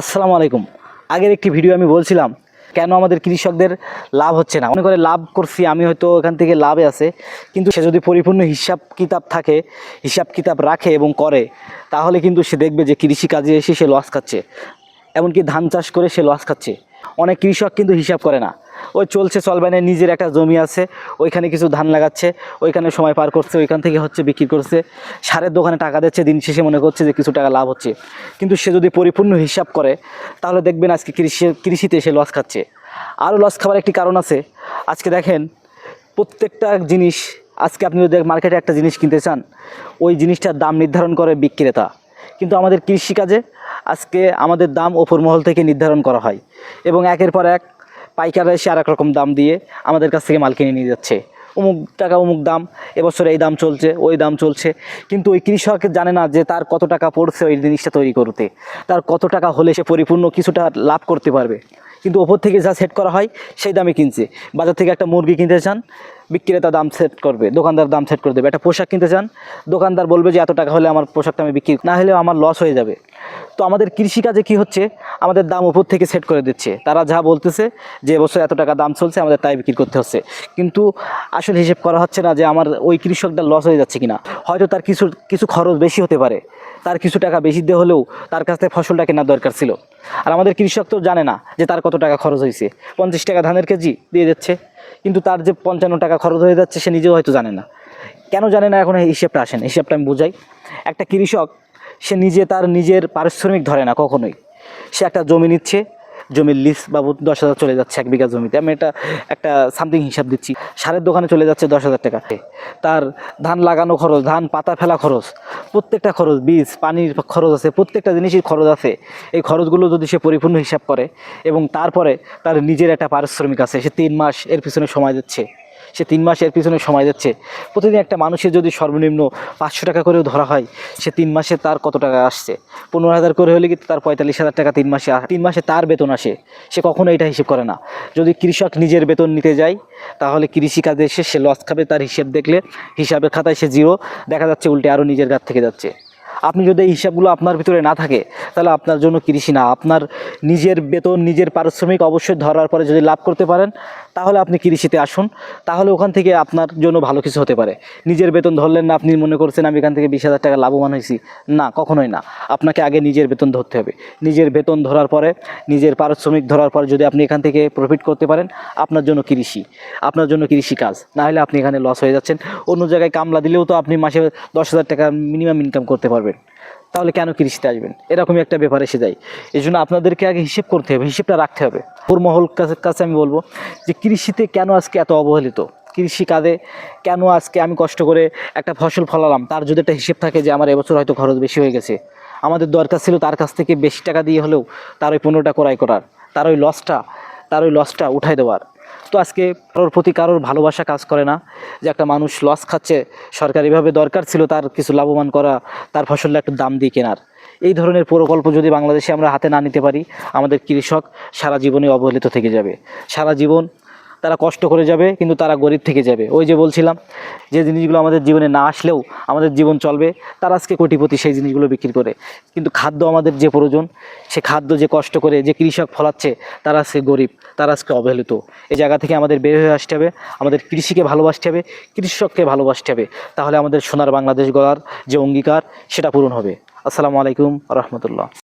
আসসালামু আলাইকুম। আগের একটি ভিডিও আমি বলছিলাম, কেন আমাদের কৃষকদের লাভ হচ্ছে না? মনে করে লাভ করছি, আমি হয়তো এখান থেকে লাভে আছে, কিন্তু সে যদি পরিপূর্ণ হিসাব কিতাব থাকে, হিসাব কিতাব রাখে এবং করে, তাহলে কিন্তু সে দেখবে যে কৃষি কাজে এসে সে লস খাচ্ছে। এমনকি ধান চাষ করে সে লস খাচ্ছে। অনেক কৃষক কিন্তু হিসাব করে না। ওই চলছে চলবে না নিজের একটা জমি আছে, ওইখানে কিছু ধান লাগাচ্ছে, ওইখানে সময় পার করছে, ওইখান থেকে হচ্ছে বিক্রি করছে। সারের দোকানে টাকা দিচ্ছে, দিন শেষে মনে করছে যে কিছু টাকা লাভ হচ্ছে। কিন্তু সে যদি পরিপূর্ণ হিসাব করে, তাহলে দেখবেন আজকে কৃষি, কৃষিতে সে লস খাচ্ছে। আরও লস খাবার একটি কারণ আছে। আজকে দেখেন, প্রত্যেকটা জিনিস, আজকে আপনি যদি মার্কেটে একটা জিনিস কিনতে চান, ওই জিনিসটার দাম নির্ধারণ করে বিক্রেতা। কিন্তু আমাদের কৃষিকাজে আজকে আমাদের দাম ওপর মহল থেকে নির্ধারণ করা হয়। এবং একের পর এক পাইকাররা এসে আর রকম দাম দিয়ে আমাদের কাছ থেকে মাল কিনে নিয়ে যাচ্ছে। অমুক টাকা, অমুক দাম, এবছর এই দাম চলছে, ওই দাম চলছে। কিন্তু ওই কৃষক জানে না যে তার কত টাকা পড়ছে ওই জিনিসটা তৈরি করতে। তার কত টাকা হলে সে পরিপূর্ণ কিছুটা লাভ করতে পারবে। কিন্তু ওপর থেকে যা সেট করা হয়, সেই দামে কিনছে। বাজার থেকে একটা মুরগি কিনতে চান, বিক্রেতা দাম সেট করবে, দোকানদার দাম সেট করে দেবে। একটা পোশাক কিনতে চান, দোকানদার বলবে যে, এত টাকা হলে আমার পোশাকটা আমি বিক্রি না হলেও আমার লস হয়ে যাবে। তো আমাদের কৃষিকাজে কি হচ্ছে? আমাদের দাম উপর থেকে সেট করে দিচ্ছে। তারা যা বলতেছে যে, এবছর এত টাকা দাম চলছে, আমাদের তাই বিক্রি করতে হচ্ছে। কিন্তু আসলে হিসেব করা হচ্ছে না যে, আমার ওই কৃষকটা লস হয়ে যাচ্ছে কিনা। হয়তো তার কিছু কিছু খরচ বেশি হতে পারে। তার কিছু টাকা বেশি দিয়ে হলেও তার কাছ থেকে ফসলটা কেনার দরকার ছিল। আর আমাদের কৃষক তো জানে না যে তার কত টাকা খরচ হয়েছে। পঞ্চাশ টাকা ধানের কেজি দিয়ে যাচ্ছে কিন্তু তার যে পঞ্চান্ন টাকা খরচ হয়ে যাচ্ছে সে নিজেও হয়তো জানে না। কেন জানে না? এখন হিসেবটা আসেন হিসেবটা আমি বুঝাই। একটা কৃষক, সে নিজে তার নিজের পারিশ্রমিক ধরে না কখনোই। সে একটা জমি নিচ্ছে জমির লিস বাবদ দশ হাজার চলে যাচ্ছে এক বিঘা জমিতে। আমি এটা একটা সামথিং হিসাব দিচ্ছি। সারের দোকানে চলে যাচ্ছে দশ হাজার টাকা। তার ধান লাগানো খরচ, ধান পাতা ফেলা খরচ, প্রত্যেকটা খরচ, বীজ, পানির খরচ আছে, প্রত্যেকটা জিনিসের খরচ আছে। এই খরচগুলো যদি সে পরিপূর্ণ হিসাব করে এবং তারপরে তার নিজের একটা পারিশ্রমিক আছে, সে তিন মাস এর পিছনে সময় দিচ্ছে। সে তিন মাস এর পিছনে সময় যাচ্ছে। প্রতিদিন একটা মানুষের যদি সর্বনিম্ন পাঁচশো টাকা করেও ধরা হয়, সে তিন মাসে তার কত টাকা আসছে? পনেরো হাজার করে হলে কিন্তু তার পঁয়তাল্লিশ হাজার টাকা তিন মাসে তিন মাসে তার বেতন আসে? সে কখনো এটা হিসেব করে না। যদি কৃষক নিজের বেতন নিতে যায়, তাহলে কৃষিকাজে এসে সে লস খাবে, তার হিসেব দেখলে হিসাবের খাতায় সে জিরো দেখা যাচ্ছে উল্টে আরও নিজের গাত থেকে যাচ্ছে। আপনি যদি এই হিসাবগুলো আপনার ভিতরে না থাকে, তাহলে আপনার জন্য কৃষি না। আপনার নিজের বেতন, নিজের পারিশ্রমিক অবশ্যই ধরার পরে যদি লাভ করতে পারেন, তাহলে আপনি কৃষিতে আসুন। তাহলে ওখান থেকে আপনার জন্য ভালো কিছু হতে পারে। নিজের বেতন ধরলেন না, আপনি মনে করছেন আমি এখান থেকে বিশ হাজার টাকা লাভবান হয়েছি। না, কখনোই না। আপনাকে আগে নিজের বেতন ধরতে হবে। নিজের বেতন ধরার পরে, নিজের পারিশ্রমিক ধরার পরে যদি আপনি এখান থেকে প্রফিট করতে পারেন, আপনার জন্য কৃষি। আপনার জন্য কৃষি কাজ। না হলে আপনি এখানে লস হয়ে যাচ্ছেন। অন্য জায়গায় কামলা দিলেও তো আপনি মাসে দশ হাজার টাকা মিনিমাম ইনকাম করতে পারবেন। তাহলে কেন কৃষিতে আসবেন? এরকমই একটা ব্যাপার এসে যায়। এই জন্য আপনাদেরকে আগে হিসেব করতে হবে, হিসেবটা রাখতে হবে। পুরমহল কাছে কাছে আমি বলব যে কৃষিতে কেন আজকে এত অবহেলিত? কৃষি কাজে কেন আজকে আমি কষ্ট করে একটা ফসল ফলালাম? তার যদি একটা হিসেব থাকে যে আমার এবছর হয়তো খরচ বেশি হয়ে গেছে। আমাদের দরকার ছিল তার কাছ থেকে বেশি টাকা দিয়ে হলেও তার ওই পণ্যটা ক্রয় করার, তার ওই লসটা তার ওই লসটা উঠাই দেওয়ার। তো আজকে কারোর প্রতি কারোর ভালোবাসা কাজ করে না, যে একটা মানুষ লস খাচ্ছে, সরকার এভাবে দরকার ছিল তার কিছু লাভবান করা, তার ফসলের একটু দাম দিয়ে কেনার। এই ধরনের প্রকল্প যদি বাংলাদেশে আমরা হাতে না নিতে পারি, আমাদের কৃষক সারা জীবনে অবহেলিত থেকে যাবে। সারা জীবন তারা কষ্ট করে যাবে, কিন্তু তারা গরিব থেকে যাবে। ওই যে বলছিলাম যে জিনিসগুলো আমাদের জীবনে না আসলেও আমাদের জীবন চলবে, তারা আজকে কোটিপতি সেই জিনিসগুলো বিক্রি করে। কিন্তু খাদ্য আমাদের যে প্রয়োজন, সে খাদ্য যে কষ্ট করে যে কৃষক ফলাচ্ছে, তারা আজকে গরিব, তারা আজকে অবহেলিত। এই জায়গা থেকে আমাদের বের হয়ে আসতে হবে, আমাদের কৃষিকে ভালোবাসতে হবে, কৃষককে ভালোবাসতে হবে। তাহলে আমাদের সোনার বাংলাদেশ গড়ার যে অঙ্গীকার, সেটা পূরণ হবে। আসসালামু আলাইকুম রহমতুল্লাহ।